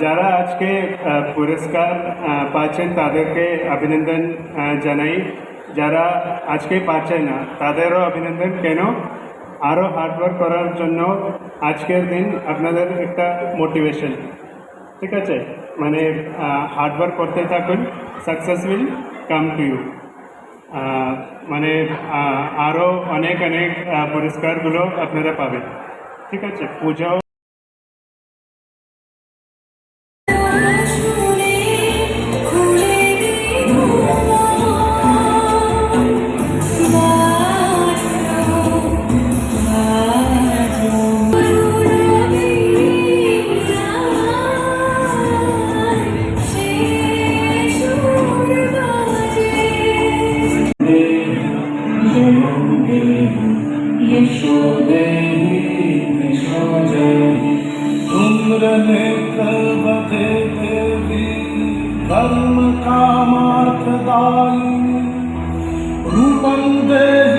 যারা আজকে পুরস্কার পাচ্ছেন তাদেরকে অভিনন্দন জানাই। যারা আজকে পাচ্ছে না, তাদেরও অভিনন্দন। কেন? আরও হার্ডওয়ার্ক করার জন্য আজকের দিন আপনাদের একটা মোটিভেশন ঠিক আছে? মানে হার্ডওয়ার্ক করতে থাকুন success will come to you মানে আরও অনেক অনেক পুরস্কারগুলো আপনারা পাবেন। ঠিক আছে? পূজাও यशोदे सुंदर नेत्र बधे देवी धर्म कामार्थदायिनी रूपं देहि